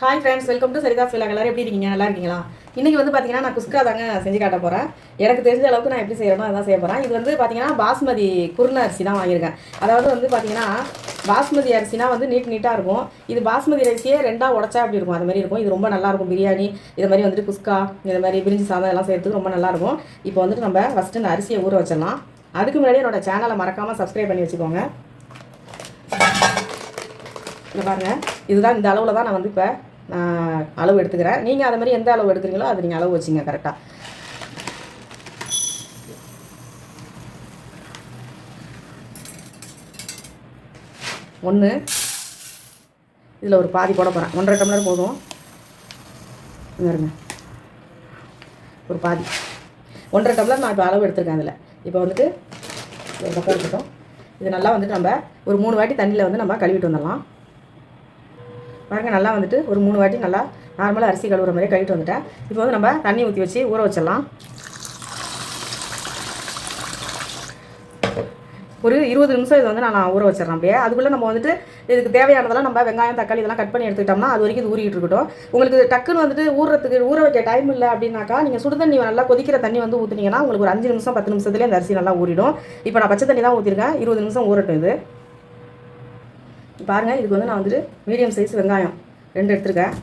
Hi friends welcome to Saritha ஃபீலாக எல்லாரும் எப்படி இருக்கீங்க? நல்லா இருக்கீங்களா? இன்றைக்கி வந்து பார்த்தீங்கன்னா நான் குஸ்கா தாங்க செஞ்சு காட்ட போகிறேன் எனக்கு தெரிஞ்ச அளவுக்கு நான் எப்படி செய்கிறேனோ அதான் செய்ய போகிறேன் இது வந்து பார்த்தீங்கன்னா பாஸ்மதி குருண அரிசி தான் வாங்கியிருக்கேன். அதாவது வந்து பார்த்தீங்கன்னா பாஸ்மதி அரிசினா வந்து நீட் நீட்டாக இருக்கும். இது பாஸ்மதி அரிசியே ரெண்டாக உடச்சா அப்படி இருக்கும்? அது மாதிரி இருக்கும். இது ரொம்ப நல்லாயிருக்கும் பிரியாணி இது மாதிரி வந்துட்டு குஸ்கா இது மாதிரி பிரிஞ்சி சாதம் எல்லாம் செய்யறதுக்கு ரொம்ப நல்லா இருக்கும். இப்போ வந்துட்டு நம்ம ஃபஸ்ட்டு இந்த அரிசியை ஊற வச்சிடலாம். அதுக்கு முன்னாடி என்னோட சேனலை மறக்காமல் சப்ஸ்கிரைப் பண்ணி வச்சுக்கோங்க. இங்க பாருங்க. இதுதான் இந்த அளவில் தான் நான் வந்து இப்போ அளவு எடுத்துக்கிறேன். நீங்கள் அதை மாதிரி எந்த அளவு எடுக்கிறீங்களோ அது நீங்கள் அளவு வச்சுங்க கரெக்டாக ஒன்று இதில் ஒரு பாதி போட போகிறேன் ஒன்றரை டம்ளர் போதும். இருங்க. ஒரு பாதி. ஒன்றரை டம்ளர் நான் இப்போ அளவு எடுத்திருக்கேன் அதில் இப்போ வந்துட்டு ஒரு பக்கம் இருக்கட்டும். இது நல்லா வந்துட்டு நம்ம ஒரு மூணு வாட்டி தண்ணியில் வந்து நம்ம கழுவிட்டு வந்துடலாம். பாருங்கள் நல்லா வந்துட்டு ஒரு மூணு வாட்டி நல்லா நார்மலாக அரிசி கழுவுற மாதிரி கழுவிட்டு வந்துட்டேன். இப்போ வந்து நம்ம தண்ணி ஊற்றி வச்சு ஊற வச்சிடலாம். ஒரு இருபது நிமிஷம் இது வந்து நான் ஊற வச்சிடறேன் அப்படியே. அதுக்குள்ளே நம்ம வந்துட்டு இதுக்கு தேவையானதெல்லாம் நம்ம வெங்காயம் தக்காளி இதெல்லாம் கட் பண்ணி எடுத்துக்கிட்டோம்னா அது வரைக்கும் இது ஊறிட்டு இருக்கட்டும். உங்களுக்கு டக்குன்னு வந்துட்டு ஊறுறதுக்கு ஊற வைக்க டைம் இல்லை அப்படின்னாக்கா நீங்கள் சுடு தண்ணி நல்லா கொதிக்கிற தண்ணி வந்து ஊற்றுனீங்கன்னா உங்களுக்கு ஒரு அஞ்சு நிமிஷம் பத்து நிமிஷத்துலேயே அந்த அரிசி நல்லா ஊறிடும். இப்போ நான் பச்சை தண்ணி தான் ஊற்றிருக்கேன் இருபது நிமிஷம் ஊறட்டும் இது. பாருங்கள் இதுக்கு வந்து நான் வந்துட்டு மீடியம் சைஸ் வெங்காயம் ரெண்டு எடுத்திருக்கேன்.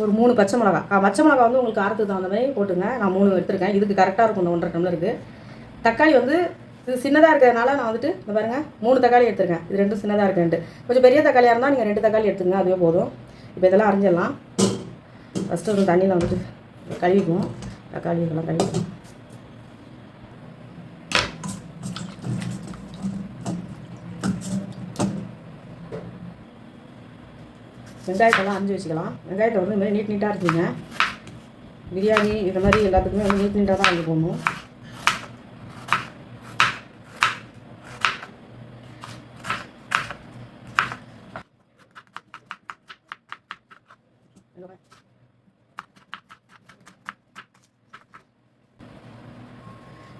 ஒரு மூணு பச்சை மிளகா. பச்சை மிளகா வந்து உங்களுக்கு காரத்துக்கு தகுந்த மாதிரி போட்டுங்க. நான் மூணு எடுத்திருக்கேன். இதுக்கு கரெக்டாக இருக்கும் இந்த ஒன்றரை டம்ளருக்கு. தக்காளி வந்து இது சின்னதாக இருக்கிறதுனால நான் வந்துட்டு இந்த பாருங்கள் மூணு தக்காளி எடுத்திருக்கேன். இது ரெண்டும் சின்னதாக இருக்குன்ட்டு. கொஞ்சம் பெரிய தக்காளியாக இருந்தால் நீங்கள் ரெண்டு தக்காளி எடுத்துங்க அதுவே போதும். இப்போ இதெல்லாம் அரைஞ்சிடலாம். ஃபஸ்ட்டு ஒரு தண்ணியில் வந்துட்டு கழுவிக்குவோம். தக்காளி இதெல்லாம் கழுவிக்குவோம். வெங்காயத்தெல்லாம் அரிஞ்சு வச்சுக்கலாம். வெங்காயத்தை வந்து இந்த மாதிரி நீட் நீட்டாக இருக்குங்க பிரியாணி இது மாதிரி எல்லாத்துக்குமே வந்து நீட் நீட்டாக தான் அரிஞ்சு போகணும்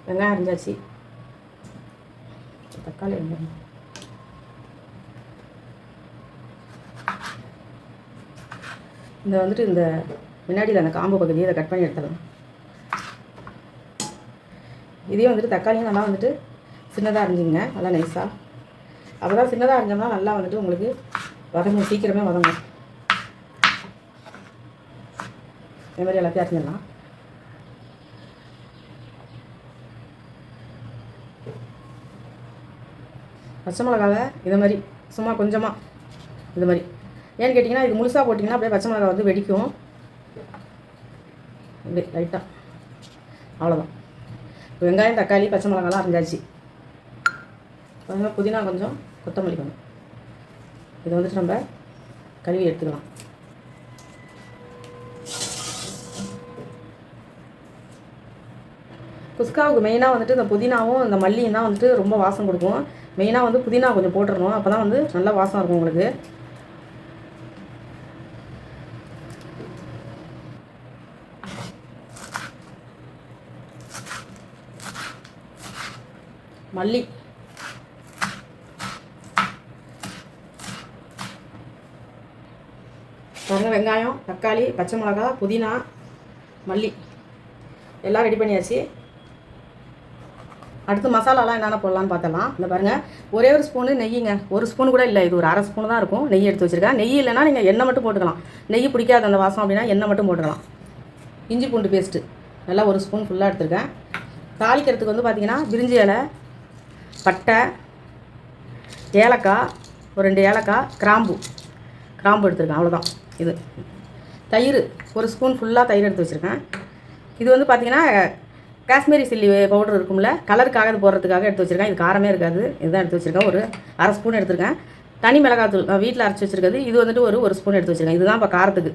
வெங்காயம் அரிஞ்சாச்சு. தக்காளி என்ன இந்த வந்துட்டு இந்த முன்னாடியில் அந்த காம்பு பகுதியை இதை கட் பண்ணி எடுத்துடலாம். இதையும் வந்துட்டு தக்காளியும் நல்லா வந்துட்டு சின்னதாக அரிஞ்சுங்க நல்லா நைஸாக அப்போ தான் சின்னதாக அரிஞ்சோம்னா நல்லா வந்துட்டு உங்களுக்கு வதங்கும் சீக்கிரமே வதங்கும். இந்த மாதிரி எல்லாத்தையும் அரிஞ்சிடலாம். பச்சை மிளகாவை இதை மாதிரி சும்மா கொஞ்சமாக இது மாதிரி. ஏன்னு கேட்டிங்கன்னா இது முழுசாக போட்டிங்கன்னா அப்படியே பச்சை மிளகா வந்து வெடிக்கும். இப்படி லைட்டாக அவ்வளோதான் இப்போ வெங்காயம் தக்காளி பச்சை மிளகாலாம் அரைஞ்சாச்சு. கொஞ்சம் புதினா கொஞ்சம் கொத்தமல்லி கொஞ்சம். இதை வந்துட்டு நம்ம கழுவி எடுத்துக்கலாம். குஸ்காவுக்கு மெயினாக வந்துட்டு இந்த புதினாவும் இந்த மல்லியும் தான் வந்துட்டு ரொம்ப வாசம் கொடுக்கும். மெயினாக வந்து புதினா கொஞ்சம் போட்டுடணும் அப்போ தான் வந்து நல்லா வாசம் இருக்கும் உங்களுக்கு. மல்லி. பாருங்க வெங்காயம் தக்காளி பச்சை மிளகா புதினா மல்லி. எல்லாம் ரெடி பண்ணியாச்சு. அடுத்து மசாலாலாம் என்னென்ன போடலான்னு பார்த்தலாம் இந்த பாருங்கள் ஒரே ஒரு ஸ்பூனு நெய்யுங்க. ஒரு ஸ்பூன் கூட இல்லை இது ஒரு அரை ஸ்பூன் தான் இருக்கும். நெய் எடுத்து வச்சுருக்கேன். நெய் இல்லைன்னா நீங்கள் எண்ணெய் மட்டும் போட்டுக்கலாம். நெய் பிடிக்காத அந்த வாசம் அப்படின்னா எண்ணெய் மட்டும் போட்டுக்கலாம். இஞ்சி பூண்டு பேஸ்ட்டு நல்லா ஒரு ஸ்பூன் ஃபுல்லாக எடுத்திருக்கேன். தாளிக்கிறதுக்கு வந்து பார்த்திங்கன்னா பிரிஞ்சி இலை பட்டை ஏலக்காய் ஒரு ரெண்டு ஏலக்காய் கிராம்பு. கிராம்பு எடுத்துருக்கேன் அவ்வளோதான் இது. தயிர் ஒரு ஸ்பூன் ஃபுல்லாக தயிர் எடுத்து வச்சுருக்கேன். இது வந்து பார்த்திங்கன்னா காஷ்மீரி சில்லி பவுடர் இருக்கும்ல கலருக்காக இது போடுறதுக்காக எடுத்து வச்சுருக்கேன். இது காரமே இருக்காது. இதுதான் எடுத்து வச்சுருக்கேன். ஒரு அரை ஸ்பூன் எடுத்துருக்கேன். தனி மிளகாத்தூள் நான் வீட்டில் அரைச்சி வச்சுருக்கிறது. இது வந்துட்டு ஒரு ஒரு ஸ்பூன் எடுத்து வச்சுருக்கேன். இதுதான் இப்போ காரத்துக்கு.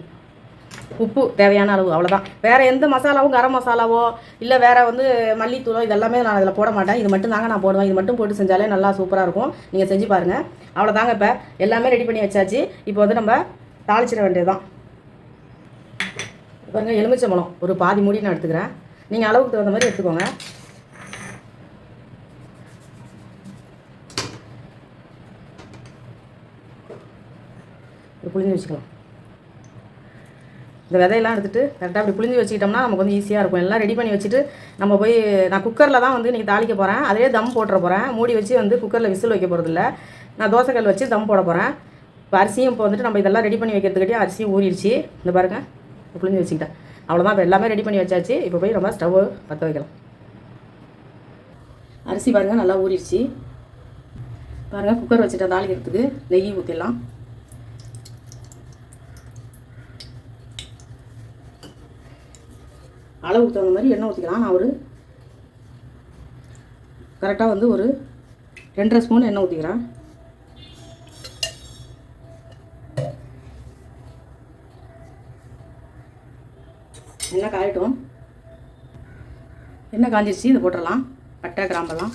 உப்பு தேவையான அளவு அவ்வளோதான் வேறு எந்த மசாலாவும் கரம் மசாலாவோ இல்லை வேறு வந்து மல்லித்தூளோ இதெல்லாமே நான் அதில் போட மாட்டேன். இது மட்டும் தாங்க நான் போடுவேன். இது மட்டும் போட்டு செஞ்சாலே நல்லா சூப்பராக இருக்கும். நீங்கள் செஞ்சு பாருங்கள் அவ்வளோதாங்க இப்போ. எல்லாமே ரெடி பண்ணி வச்சாச்சு. இப்போ வந்து நம்ம தாளிச்சிட வேண்டியதுதான். பாருங்கள் எலுமிச்சம்பழம். ஒரு பாதி மூடி நான் எடுத்துக்கிறேன். நீங்கள் அளவுக்கு தகுந்த மாதிரி எடுத்துக்கோங்க. இது புளிஞ்சு வச்சுக்கலாம். இந்த விதையெல்லாம் எடுத்துட்டு கரெக்டாக அப்படி புளிஞ்சு வச்சுக்கிட்டோம்னா நமக்கு வந்து ஈஸியாக இருக்கும். எல்லாம் ரெடி பண்ணி வச்சுட்டு நம்ம போய் நான் குக்கரில் தான் வந்து இன்றைக்கி தாளிக்க போகிறேன் அதிலே தம் போட்டுற போகிறேன் மூடி வச்சு வந்து குக்கரில் விசில் வைக்க போகிறதில்ல நான் தோசைக்கல் வச்சு தம் போட போகிறேன் இப்போ அரிசியும் இப்போ வந்துட்டு நம்ம இதெல்லாம் ரெடி பண்ணி வைக்கிறதுக்கிட்டே அரிசியும் ஊறிடுச்சு. இந்த பாருங்க புளிஞ்சு வச்சுக்கிட்டேன். அவ்வளோதான் இப்போ எல்லாமே ரெடி பண்ணி வச்சாச்சு. இப்போ போய் நம்ம ஸ்டவ் பற்ற வைக்கலாம். அரிசி பாருங்கள் நல்லா ஊறிடுச்சு. பாருங்கள் குக்கர் வச்சுட்டேன் தாளிக்கிறதுக்கு. நெய் ஊற்றிடலாம் அளவுக்கு தகுந்த மாதிரி எண்ணெய் ஊற்றிக்கலாம் நான் ஒரு கரெக்டாக வந்து ஒரு ரெண்டரை ஸ்பூன் எண்ணெய் ஊற்றிக்கிறேன் எண்ணெய் காயட்டும். எண்ணெய் காஞ்சிருச்சு இதை போட்டுடலாம். பட்டை கிராம்பெல்லாம்.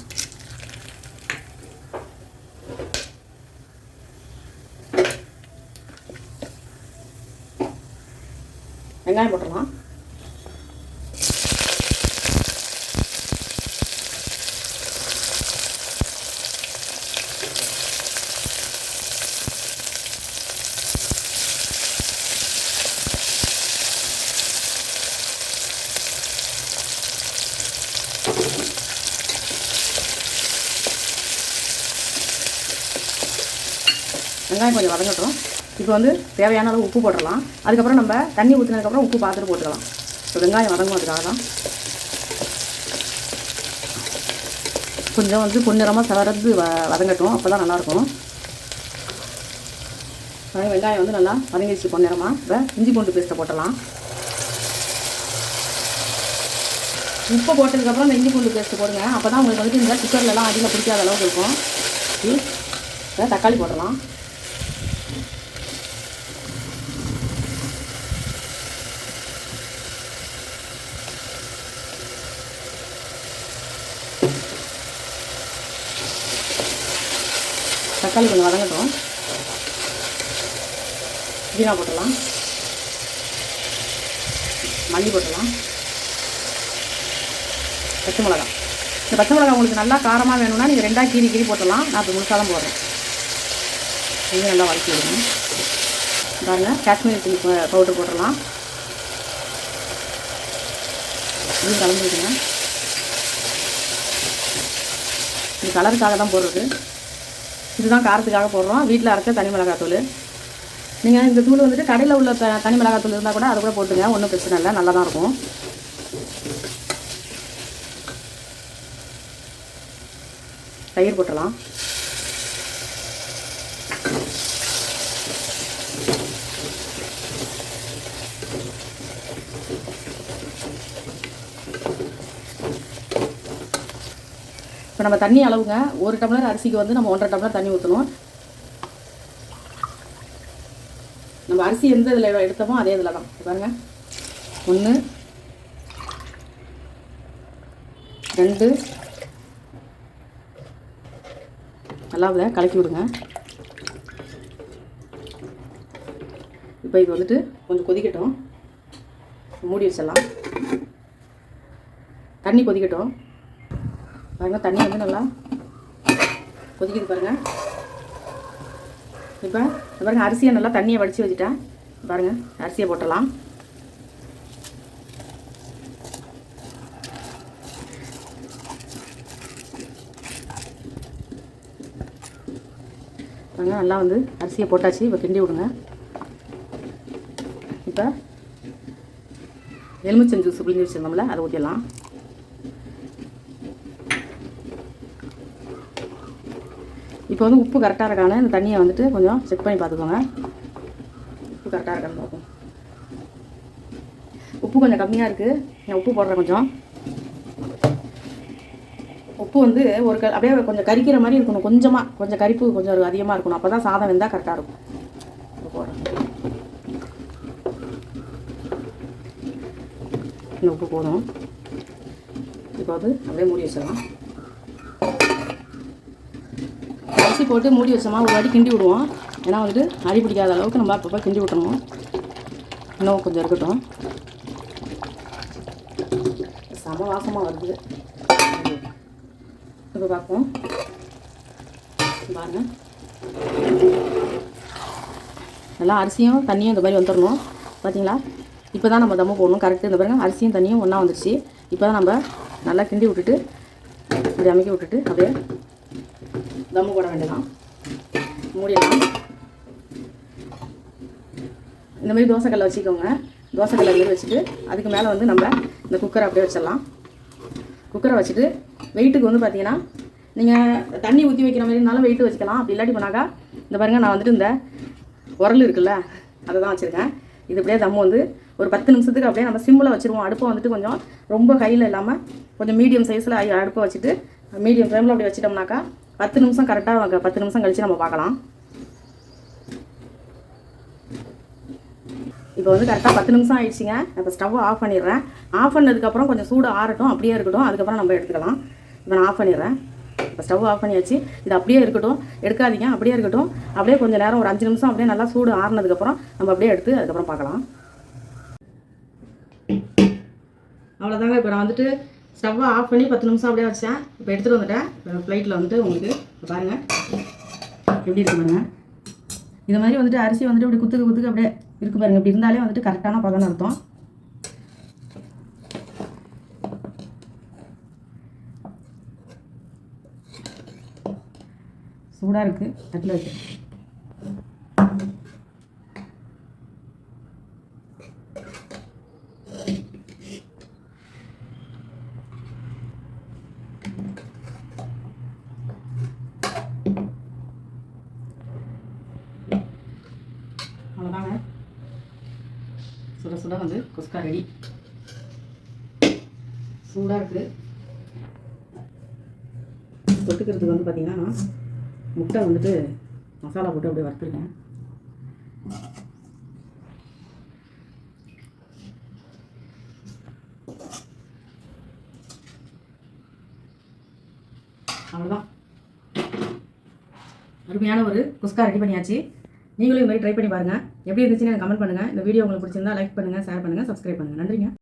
வெங்காயம் போட்டுடலாம். வெங்காயம் கொஞ்சம் வதங்கட்டும். இப்போ வந்து தேவையான அளவு உப்பு போட்டுடலாம். அதுக்கப்புறம் நம்ம தண்ணி ஊற்றினதுக்கப்புறம் உப்பு பார்த்துட்டு போட்டுக்கலாம். இப்போ வெங்காயம் வதங்கும் அதுக்காக தான். கொஞ்சம் வந்து பொன்னிறமாக சவரந்து வ வதங்கட்டும். அப்போ தான் நல்லாயிருக்கும் வெங்காயம் வந்து நல்லா வதங்கிடுச்சு பொன்னிறமாக இப்போ இஞ்சி பூண்டு பேஸ்ட்டை போட்டலாம் உப்பு போட்டதுக்கப்புறம் இந்த இஞ்சி பூண்டு பேஸ்ட்டு போடுங்க. அப்போ தான் உங்களுக்கு வந்துட்டு இந்த குக்கர்லலாம் அதிகமாக பிடிக்காத அளவுக்கு இருக்கும். இப்போ தக்காளி போடலாம். தக்காளி கொஞ்சம் வதங்கட்டும். புதினா போட்டுடலாம். மல்லி போட்டுடலாம். பச்சை மிளகா இந்த பச்சை மிளகா உங்களுக்கு நல்லா காரமாக வேணும்னா நீங்கள் ரெண்டாக கீரி கீரி போட்டலாம் நான் இப்போ முழுசாக தான் போடுறேன். இது நல்லா வதக்கி விடணும் பாருங்கள் காஷ்மீர் சில்லி பவுடர் போட்டுடலாம். இது கலந்து விடுங்க. இது கலருக்காக தான் போடுறது. இதுதான் காரத்துக்காக போடுறோம். வீட்டில் அரைச்ச தனி மிளகாத்தூள் நீங்கள் இந்த தூள் வந்துட்டு கடையில் உள்ள த தனி மிளகாத்தூள் இருந்தால் கூட அதை கூட போட்டுங்க. ஒன்றும் பிரச்சனை இல்லை. நல்லா தான் இருக்கும். தயிர் போட்டலாம் இப்போ நம்ம தண்ணி அளவுங்க ஒரு டம்ளர் அரிசிக்கு வந்து நம்ம ஒன்றரை டம்ளர் தண்ணி ஊற்றணும் நம்ம அரிசி எந்த இதில் எடுத்தோமோ அதே இதில் தான். பாருங்கள் பாருங்க. ஒன்று ரெண்டு நல்லா இதை கலக்கி விடுங்க. இப்போ இது வந்துட்டு கொஞ்சம் கொதிக்கட்டும். மூடி வச்சிடலாம். தண்ணி கொதிக்கட்டும். பாருங்கள் தண்ணி வந்து நல்லா கொதிக்குது பாருங்கள் இப்போ பாருங்கள் அரிசியை நல்லா தண்ணியை வடித்து வச்சுட்டேன் பாருங்கள் அரிசியை போட்டலாம் பாருங்கள் நல்லா வந்து அரிசியை போட்டாச்சு இப்போ கிண்டி விடுங்க. இப்போ எலுமிச்சம் ஜூஸ் புளிஞ்சு வச்சுருந்தோம்ல அதை ஊற்றிடலாம் இப்போ வந்து உப்பு கரெக்டாக இருக்கான்னு இந்த தண்ணியை வந்துட்டு கொஞ்சம் செக் பண்ணி பார்த்துக்கோங்க. உப்பு கரெக்டாக இருக்கான்னு பார்ப்போம். உப்பு கொஞ்சம் கம்மியாக இருக்குது நான் உப்பு போடுறேன் கொஞ்சம். உப்பு வந்து ஒரு க அப்படியே கொஞ்சம் கரிக்கிற மாதிரி இருக்கணும். கொஞ்சமாக கொஞ்சம் கரிப்பு கொஞ்சம் அதிகமாக இருக்கணும். அப்போ தான் சாதம் வெந்தால் கரெக்டாக இருக்கும். உப்பு போடுறேன். இந்த உப்பு போதும். இப்போ வந்து அப்படியே மூடி வச்சிடலாம் அரிசி போட்டு மூடி வச்சோமா ஒரு வாட்டி கிண்டி விடுவோம். ஏன்னா வந்துட்டு அடி பிடிக்காத அளவுக்கு நம்ம அப்பப்போ கிண்டி விட்டணும். இன்னும் கொஞ்சம் இருக்கட்டும். சம வாசமாக வருது. இப்போ பார்ப்போம். பாருங்க. நல்லா அரிசியும் தண்ணியும் இந்த மாதிரி வந்துடணும் பார்த்தீங்களா இப்போ தான் நம்ம தம்மு போடணும். கரெக்டு இந்த பாருங்கள் அரிசியும் தண்ணியும் ஒன்றா வந்துடுச்சு இப்போ தான் நம்ம நல்லா கிண்டி விட்டுட்டு இப்படி அமைக்க விட்டுட்டு அப்படியே தம்மு போட வேண்டியதான் மூடிடலாம். இந்த மாதிரி தோசைக்கல்லை வச்சுக்கோங்க. தோசைக்கல்லை மாதிரி வச்சுட்டு அதுக்கு மேலே வந்து நம்ம இந்த குக்கரை அப்படியே வச்சிடலாம். குக்கரை வச்சுட்டு வெயிட்டுக்கு வந்து பார்த்தீங்கன்னா நீங்கள் தண்ணி ஊற்றி வைக்கிற மாதிரி இருந்தாலும் வெயிட்டு வச்சுக்கலாம். அப்படி இல்லாட்டி போனாக்கா இந்த பாருங்கள் நான் வந்துட்டு இந்த உரல் இருக்குல்ல அதை தான் வச்சுருக்கேன். இது அப்படியே தம்மு வந்து ஒரு பத்து நிமிஷத்துக்கு அப்படியே நம்ம சிம்மில் வச்சுருவோம். அடுப்பை வந்துட்டு கொஞ்சம் ரொம்ப கையில் இல்லாமல் கொஞ்சம் மீடியம் சைஸில் அடுப்பை வச்சுட்டு மீடியம் ஃப்ளேமில் அப்படி வச்சிட்டோம்னாக்கா பத்து நிமிஷம் கரெக்டாக பத்து நிமிஷம் கழித்து நம்ம பார்க்கலாம். இப்போ வந்து கரெக்டாக பத்து நிமிஷம் ஆயிடுச்சுங்க. இப்போ ஸ்டவ்வை ஆஃப் பண்ணிடுறேன். ஆஃப் பண்ணதுக்கப்புறம் கொஞ்சம் சூடு ஆறட்டும் அப்படியே இருக்கட்டும். அதுக்கப்புறம் நம்ம எடுத்துக்கலாம். இப்போ நான் ஆஃப் பண்ணிடுறேன். இப்போ ஸ்டவ் ஆஃப் பண்ணியாச்சு. இது அப்படியே இருக்கட்டும். எடுக்காதீங்க அப்படியே இருக்கட்டும். அப்படியே கொஞ்சம் நேரம் ஒரு அஞ்சு நிமிஷம் அப்படியே நல்லா சூடு ஆறுனதுக்கப்புறம் நம்ம அப்படியே எடுத்து அதுக்கப்புறம் பார்க்கலாம். அவ்வளோதாங்க இப்போ நான் வந்துட்டு ஸ்டவ்வை ஆஃப் பண்ணி பத்து நிமிஷம் அப்படியே வச்சேன். இப்போ எடுத்துகிட்டு வந்துட்டேன். ஃப்ளைட்டில் வந்துட்டு உங்களுக்கு பாருங்கள் எப்படி இருக்கு பாருங்கள் இது மாதிரி வந்துட்டு அரிசி வந்துட்டு இப்படி குத்துக்கு குத்துக்கு அப்படியே இருக்குது பாருங்க. இப்படி இருந்தாலே வந்துட்டு கரெக்டான பதம் அர்த்தம். சூடாக இருக்குது தட்டில் வச்சு அவ்வளோதாங்க சுட வந்து குஸ்கா ரெடி சூடாக இருக்குது. தொட்டுக்கிறதுக்கு வந்து பார்த்தீங்கன்னா நான் முட்டை வந்துட்டு மசாலா போட்டு அப்படியே வறுத்துருக்கேன். அவ்வளோதான் அருமையான ஒரு குஸ்கா ரெடி பண்ணியாச்சு. நீங்களும் இது மாதிரி ட்ரை பண்ணி பாருங்கள் எப்படி இருந்துச்சுன்னு எனக்கு கமெண்ட் பண்ணுங்கள் இந்த வீடியோ உங்களுக்கு பிடிச்சிருந்தா லைக் பண்ணுங்கள் ஷேர் பண்ணுங்கள் சப்ஸ்கிரைப் பண்ணுங்கள் நன்றிங்க.